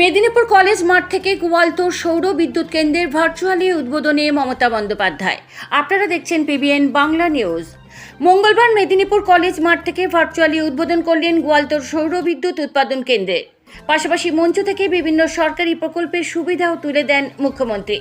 Medinipur college মাঠ থেকে গোয়ালতোর সৌর বিদ্যুৎ কেন্দ্রের ভার্চুয়ালি উদ্বোধনে মমতা বন্দ্যোপাধ্যায়। আপনারা দেখছেন পিবিএন বাংলা নিউজ। মঙ্গলবার মেদিনীপুর কলেজ মাঠ থেকে ভার্চুয়ালি উদ্বোধন করলেন গোয়ালতোর সৌর বিদ্যুৎ উৎপাদন কেন্দ্রে। পাশাপাশি মঞ্চ থেকে বিভিন্ন সরকারি প্রকল্পের সুবিধাও তুলে দেন মুখ্যমন্ত্রী।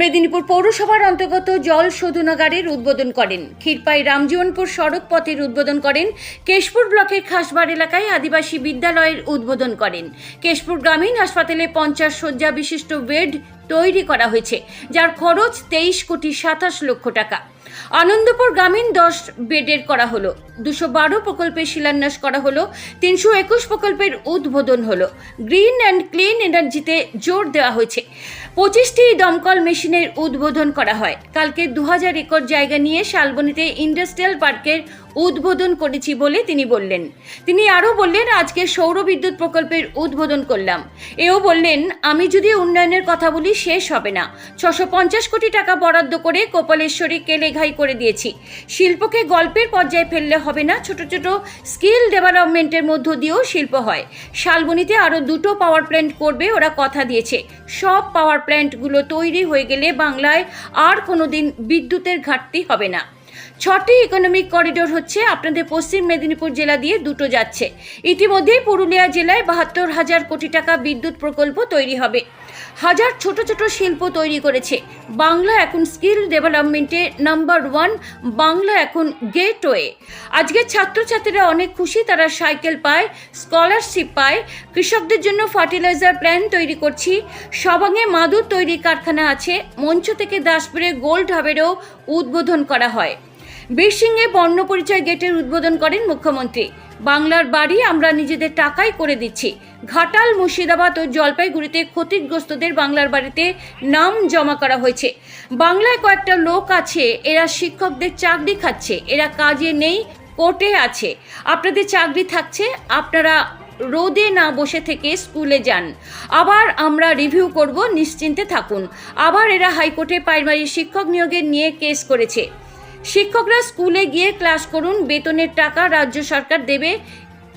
মেদিনীপুর পৌরসভার অন্তর্গত জল শোধনাগারের উদ্বোধন করেন। ক্ষীরপাই রামজীবনপুর সড়ক পথের উদ্বোধন করেন। কেশপুর ব্লকের খাসবার এলাকায় আদিবাসী বিদ্যালয়ের উদ্বোধন করেন। কেশপুর গ্রামীণ হাসপাতালে পঞ্চাশ শয্যা বিশিষ্ট বেড তৈরি করা হয়েছে, যার খরচ তেইশ কোটি সাতাশ লক্ষ টাকা। আনন্দপুর গ্রামীণ দশ বেডের করা হলো, দুশো বারো প্রকল্পের শিলান্যাস করা হলো, তিনশো একুশ প্রকল্পের উদ্বোধন হলো। গ্রিন অ্যান্ড ক্লিন এনার্জিতে জোর দেওয়া হয়েছে। পঁচিশটি দমকল মেশিনের উদ্বোধন করা হয়। কালকে দু হাজার একর জায়গা নিয়ে শালবনীতে ইন্ডাস্ট্রিয়াল পার্কের উদ্বোধন করেছি বলে তিনি বললেন। তিনি আরও বললেন, আজকে সৌর বিদ্যুৎ প্রকল্পের উদ্বোধন করলাম। এও বললেন, আমি যদি উন্নয়নের কথা বলি, শেষ হবে না। ছশো পঞ্চাশ কোটি টাকা বরাদ্দ করে কপালেশ্বরী কেলেঘাই করে দিয়েছি। শিল্পকে গল্পের পর্যায়ে ফেললে হবে না। ছোট ছোট স্কিল ডেভেলপমেন্টের মধ্য দিয়েও শিল্প হয়। শালবনীতে আরও দুটো পাওয়ার প্ল্যান্ট করবে, ওরা কথা দিয়েছে। সব পাওয়ার প্ল্যান্টগুলো তৈরি হয়ে গেলে বাংলায় আর কোনো দিন বিদ্যুতের ঘাটতি হবে না। ছটি ইকোনমিক করিডোর হচ্ছে আপনাদের পশ্চিম মেদিনীপুর জেলা দিয়ে দুটো যাচ্ছে। ইতিমধ্যেই পুরুলিয়া জেলায় বাহাত্তর হাজার কোটি টাকা বিদ্যুৎ প্রকল্প তৈরি হবে। হাজার ছোট ছোট শিল্প তৈরি করেছে। বাংলা এখন স্কিল ডেভেলপমেন্টে নাম্বার ওয়ান, বাংলা এখন গেটওয়ে। আজকে ছাত্রছাত্রীরা অনেক খুশি, তারা সাইকেল পায়, স্কলারশিপ পায়, কৃষকদের জন্য ফার্টিলাইজার প্ল্যান তৈরি করছি। সবাঙে মাদুর তৈরি কারখানা আছে, মঞ্চ থেকে দাসপুরে গোল্ড হাবেরও উদ্বোধন করা হয়। বীরসিংহে বর্ণ পরিচয় গেটের উদ্বোধন করেন মুখ্যমন্ত্রী। বাংলার বাড়ি আমরা নিজেদের টাকায় করে দিচ্ছি। ঘাটাল, মুর্শিদাবাদ ও জলপাইগুড়িতে ক্ষতিগ্রস্তদের বাংলার বাড়িতে নাম জমা করা হয়েছে। বাংলায় কয়েকটা লোক আছে, এরা শিক্ষকদের চাকরি খাচ্ছে, এরা কাজে নেই, কোর্টে আছে। আপনাদের চাকরি থাকছে, আপনারা রোদে না বসে থেকে স্কুলে যান। আবার আমরা রিভিউ করব, নিশ্চিন্তে থাকুন। আবার এরা হাইকোর্টে প্রাইমারি শিক্ষক নিয়োগের নিয়ে কেস করেছে। শিক্ষকরা স্কুলে গিয়ে ক্লাস করুন, বেতনের টাকা রাজ্য সরকার দেবে,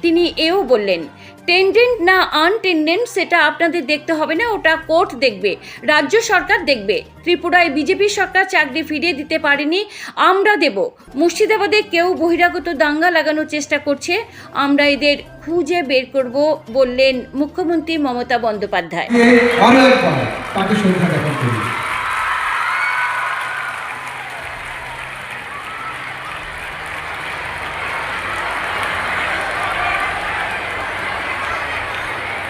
তিনি এও বললেন। টেন্ডেন্ট না আনটেন্ডেন্ট সেটা আপনাদের দেখতে হবে না, ওটা কোর্ট দেখবে, রাজ্য সরকার দেখবে। ত্রিপুরায় বিজেপি সরকার চাকরি ফিরিয়ে দিতে পারেনি, আমরা দেব। মুর্শিদাবাদে কেউ বহিরাগত দাঙ্গা লাগানোর চেষ্টা করছে, আমরা এদের খুঁজে বের করব বললেন মুখ্যমন্ত্রী মমতা বন্দ্যোপাধ্যায় দিয়ে আরও একবার তাকে শ্রদ্ধা জ্ঞাপন করি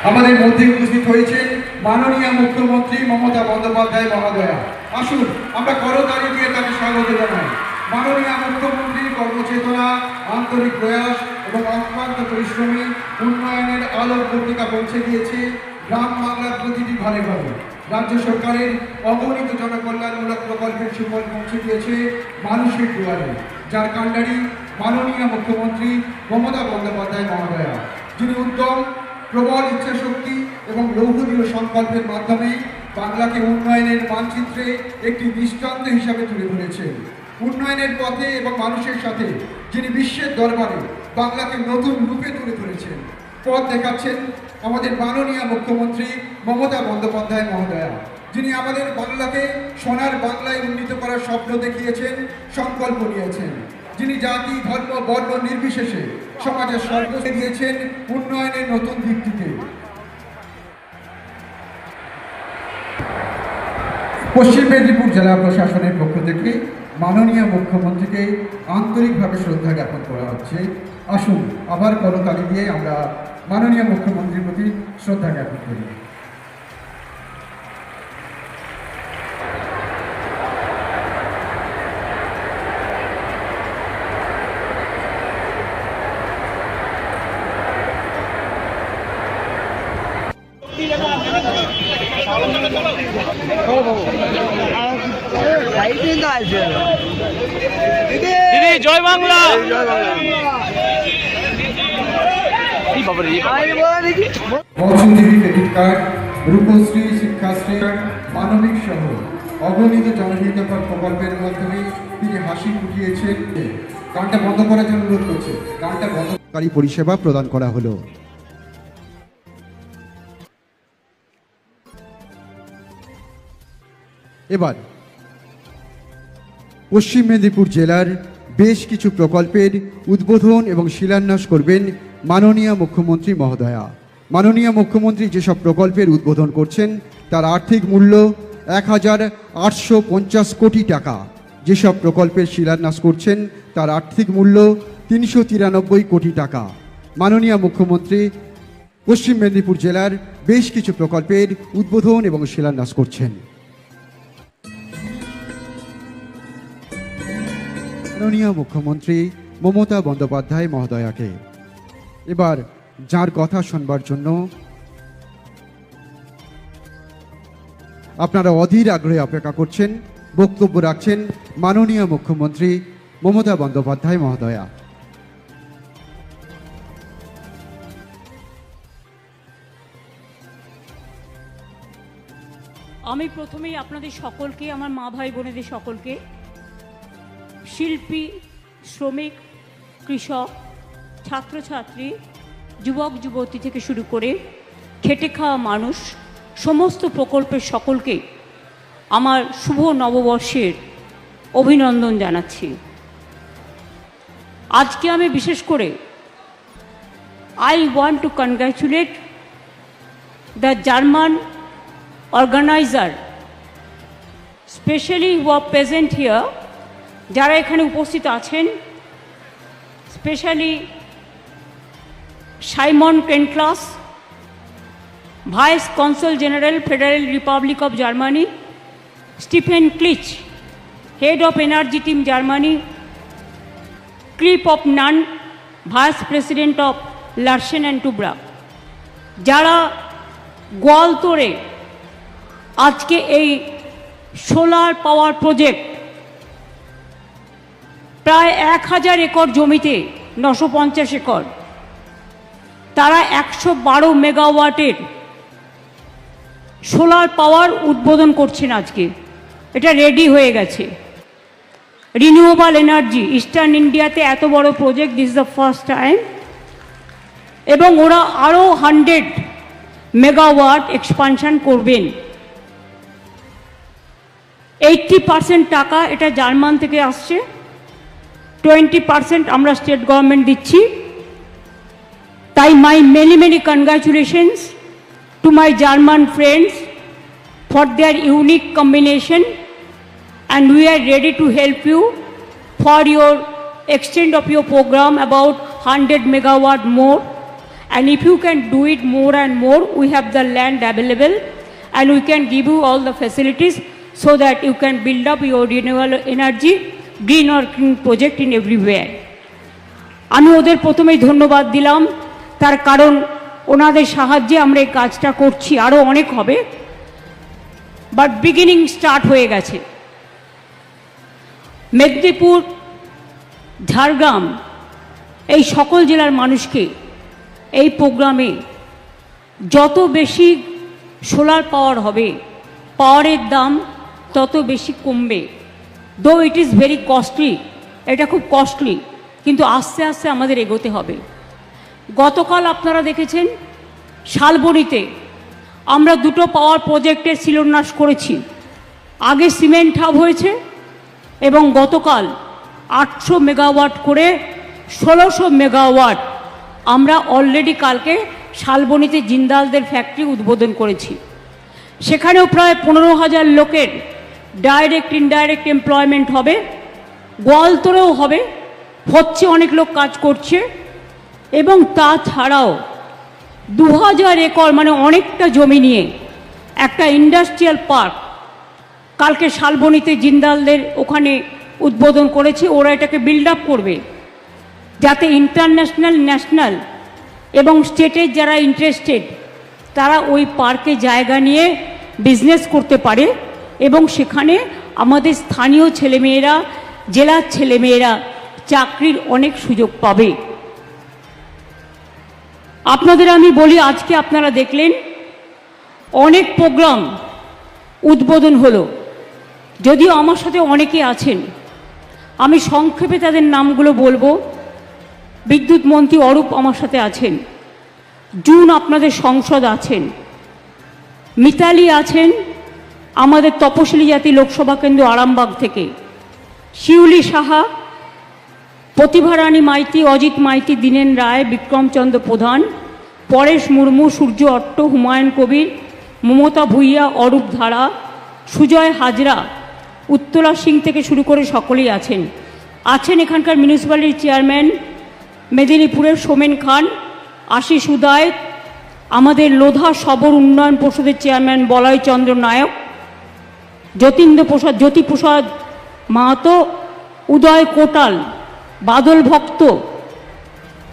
আমাদের মধ্যে উপস্থিত হয়েছে মাননীয় মুখ্যমন্ত্রী মমতা বন্দ্যোপাধ্যায় মহোদয়া। আসুন, আমরা করতালি দিয়ে তাকে স্বাগত জানাই। মাননীয় মুখ্যমন্ত্রী কর্মচেতনা, আন্তরিক প্রয়াস এবং অক্লান্ত পরিশ্রমী উন্নয়নের আলোক পত্রিকা পৌঁছে দিয়েছে গ্রাম বাংলার প্রতিটি ঘরে ঘরে। রাজ্য সরকারের অগণিত জনকল্যাণমূলক প্রকল্পের সুফল পৌঁছে দিয়েছে মানুষের দুয়ারে। যার কাণ্ডারি মাননীয় মুখ্যমন্ত্রী মমতা বন্দ্যোপাধ্যায় মহোদয়া। যিনি উদ্যম প্রবল ইচ্ছাশক্তি এবং লৌহদীয় সংকল্পের মাধ্যমে বাংলাকে উন্নয়নের মানচিত্রে একটি দৃষ্টান্ত হিসাবে তুলে ধরেছেন। উন্নয়নের পথে এবং মানুষের সাথে যিনি বিশ্বের দরবারে বাংলাকে নতুন রূপে তুলে ধরেছেন, পথ দেখাচ্ছেন আমাদের মাননীয় মুখ্যমন্ত্রী মমতা বন্দ্যোপাধ্যায় মহোদয়া, যিনি আমাদের বাংলাকে সোনার বাংলায় উন্নীত করার স্বপ্ন দেখিয়েছেন, সংকল্প নিয়েছেন। যিনি জাতি, ধর্ম, বর্ণ নির্বিশেষে সমাজের সর্বস্ব দিয়েছেন উন্নয়নের নতুন দিকটিতে পশ্চিম মেদিনীপুর জেলা প্রশাসনের পক্ষ থেকে, মাননীয় মুখ্যমন্ত্রীকে আন্তরিকভাবে শ্রদ্ধা জ্ঞাপন করা হচ্ছে। আসুন, আবার করতালি দিয়ে আমরা মাননীয় মুখ্যমন্ত্রীর প্রতি শ্রদ্ধা জ্ঞাপন করি। দিদি জয় বাংলা। এই ক্রেডিট কার্ড রূপশ্রী শিক্ষাশ্রী মানবিক সহ অগণিত জনহিতকর প্রকল্পের মাধ্যমে তিনি হাসি ফুটিয়েছেন। গানটা বন্ধ করার জন্য অনুরোধ করছে। গানটা বন্ধ পরিষেবা প্রদান করা হলো। এবার, পশ্চিম মেদিনীপুর জেলার বেশ কিছু প্রকল্পের উদ্বোধন এবং শিলান্যাস করবেন মাননীয় মুখ্যমন্ত্রী মহোদয়া। মাননীয় মুখ্যমন্ত্রী যেসব প্রকল্পের উদ্বোধন করছেন, তার আর্থিক মূল্য এক হাজার আটশো পঞ্চাশ কোটি টাকা। যেসব প্রকল্পের শিলান্যাস করছেন, তার আর্থিক মূল্য তিনশো তিরানব্বই কোটি টাকা। মাননীয় মুখ্যমন্ত্রী পশ্চিম মেদিনীপুর জেলার বেশ কিছু প্রকল্পের উদ্বোধন এবং শিলান্যাস করছেন। মাননীয় মুখ্যমন্ত্রী মমতা বন্দ্যোপাধ্যায় মহোদয়াকে। এবার যার কথা শুনবার জন্য আপনারা অধীর আগ্রহে অপেক্ষা করছেন, বক্তব্য রাখছেন মাননীয় মুখ্যমন্ত্রী মমতা বন্দ্যোপাধ্যায় মহোদয়া। আমি প্রথমেই আপনাদের সকলকে, আমার মা ভাই বোনেদের সকলকে শিল্পী, শ্রমিক, কৃষক, ছাত্রছাত্রী, যুবক, যুবতী থেকে শুরু করে খেটে খাওয়া মানুষ, সমস্ত প্রকল্পের সকলকে আমার শুভ নববর্ষের অভিনন্দন জানাচ্ছি। আজকে আমি বিশেষ করে I want to congratulate the German organiser specially who are present here যারা এখানে উপস্থিত আছেন specially Simon Kenklass vice consul general federal republic of Germany Stephen Klich head of energy team Germany Krip of Nan vice president of Larsen and Toubro যারা গোয়ালতোড়ে আজকে এই solar power project প্রায় এক হাজার একর জমিতে নশো পঞ্চাশ একর। তারা একশো বারো মেগাওয়াটের সোলার পাওয়ার উদ্বোধন করছেন আজকে। এটা রেডি হয়ে গেছে। রিনিউয়েবল এনার্জি, ইস্টার্ন ইন্ডিয়াতে এত বড় project, this the first time. এবং ওরা আরও হান্ড্রেড মেগাওয়াট এক্সপানশন করবেন। এইটটি পার্সেন্ট টাকা এটা জার্মান থেকে আসছে। টোয়েন্টি পার্সেন্ট আমরা স্টেট গভর্নমেন্ট দিচ্ছি তাই my many many congratulations to my German friends for their unique combination and we are ready to help you for your extent of your program about 100 megawatt more and if you can do it more and more we have the land available and we can give you all the facilities so that you can build up your renewable energy Green or clean project in আমি ওদের প্রথমেই ধন্যবাদ দিলাম। তার কারণ ওনাদের সাহায্যে আমরা এই কাজটা করছি। আরও অনেক হবে। বাট বিগিনিং স্টার্ট হয়ে গেছে। মেদিনীপুর, ঝাড়গ্রাম, এই সকল জেলার মানুষকে এই প্রোগ্রামে যত বেশি সোলার পাওয়ার হবে পাওয়ারের দাম তত বেশি কমবে। দো ইট ইজ ভেরি কস্টলি এটা খুব কস্টলি কিন্তু আস্তে আস্তে আমাদের এগোতে হবে। গতকাল আপনারা দেখেছেন, শালবনিতে আমরা দুটো পাওয়ার প্রজেক্টের শিলান্যাস করেছি। আগে সিমেন্ট হাব হয়েছে এবং গতকাল আটশো মেগাওয়াট করে ষোলোশো মেগাওয়াট আমরা অলরেডি কালকে শালবনিতে জিন্দালদের ফ্যাক্টরি উদ্বোধন করেছি। সেখানেও প্রায় পনেরো হাজার লোকের ডাইরেক্ট ইনডাইরেক্ট এমপ্লয়মেন্ট হবে গোয়ালতরেও হবে, হচ্ছে অনেক লোক কাজ করছে, এবং তাছাড়াও দু হাজার একর মানে অনেকটা জমি নিয়ে একটা ইন্ডাস্ট্রিয়াল পার্ক কালকে শালবনিতে জিন্দালদের ওখানে উদ্বোধন করেছে, ওরা এটাকে বিল্ড আপ করবে, যাতে ইন্টারন্যাশনাল ন্যাশনাল এবং স্টেটের যারা ইন্টারেস্টেড তারা ওই পার্কে জায়গা নিয়ে বিজনেস করতে পারে। এবং সেখানে আমাদের স্থানীয় ছেলেমেয়েরা, জেলার ছেলেমেয়েরা চাকরির অনেক সুযোগ পাবে। আপনাদের আমি বলি, আজকে আপনারা দেখলেন, অনেক প্রোগ্রাম উদ্বোধন হলো। যদিও আমার সাথে অনেকে আছেন, আমি সংক্ষেপে তাদের নামগুলো বলব। বিদ্যুৎ মন্ত্রী অরূপ আমার সাথে আছেন, জুন আপনাদের সংসদ আছেন, মিতালি আছেন আমাদের তপশিলি জাতি লোকসভা কেন্দ্র আরামবাগ থেকে। শিউলি সাহা প্রতিভারানী মাইতি, অজিত মাইতি, দীনেন রায় বিক্রমচন্দ্র প্রধান, পরেশ মুর্মু, সূর্য অট্ট, হুমায়ুন কবির, মমতা ভূঁইয়া, অরূপ ধারা, সুজয় হাজরা, উত্তরা সিং থেকে শুরু করে সকলেই আছেন। আছেন এখানকার মিউনিসিপ্যালিটির চেয়ারম্যান, মেদিনীপুরের সোমেন খান, আশিস উদায়, আমাদের লোধা সবর উন্নয়ন পরিষদের চেয়ারম্যান বলয় চন্দ্র নায়ক যতীন্দ্র প্রসাদ জ্যোতিপ্রসাদ মাহাতো, উদয় কোটাল, বাদল ভক্ত,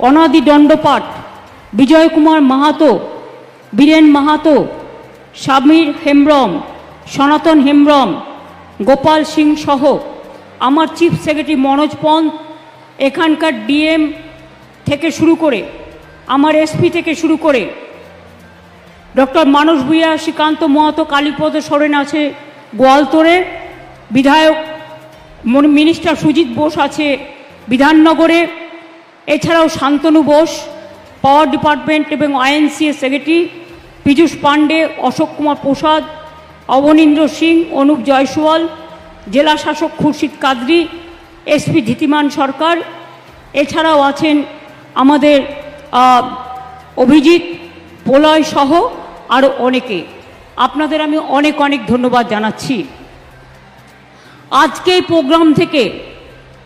অনাদি দণ্ডপাঠ বিজয় কুমার মাহাতো, বীরেন মাহাতো, স্বামীর হেমব্রম, সনাতন হেমব্রম, গোপাল সিং সহ। আমার চিফ সেক্রেটারি মনোজ পন্থ এখানকার ডিএম থেকে শুরু করে, আমার এসপি থেকে শুরু করে, ডক্টর মানস ভূঁইয়া, শ্রীকান্ত মহাতো, কালীপদ সোরেন আছে গোয়ালতোড়ে বিধায়ক মিনিস্টার সুজিত বোস আছে বিধাননগরে, এছাড়াও শান্তনু বোস, পাওয়ার ডিপার্টমেন্ট এবং আইএনসি এর সেক্রেটারি, পীযূষ পাণ্ডে, অশোক কুমার প্রসাদ, অবনীন্দ্র সিং, অনুপ জয়সওয়াল, জেলা শাসক খুরশিদ কাদরি এসপি ধীতিমান সরকার, এছাড়াও আছেন আমাদের অভিজিৎ প্রলয় সহ আরও অনেকে। আপনাদের আমি অনেক অনেক ধন্যবাদ জানাচ্ছি। আজকে এই প্রোগ্রাম থেকে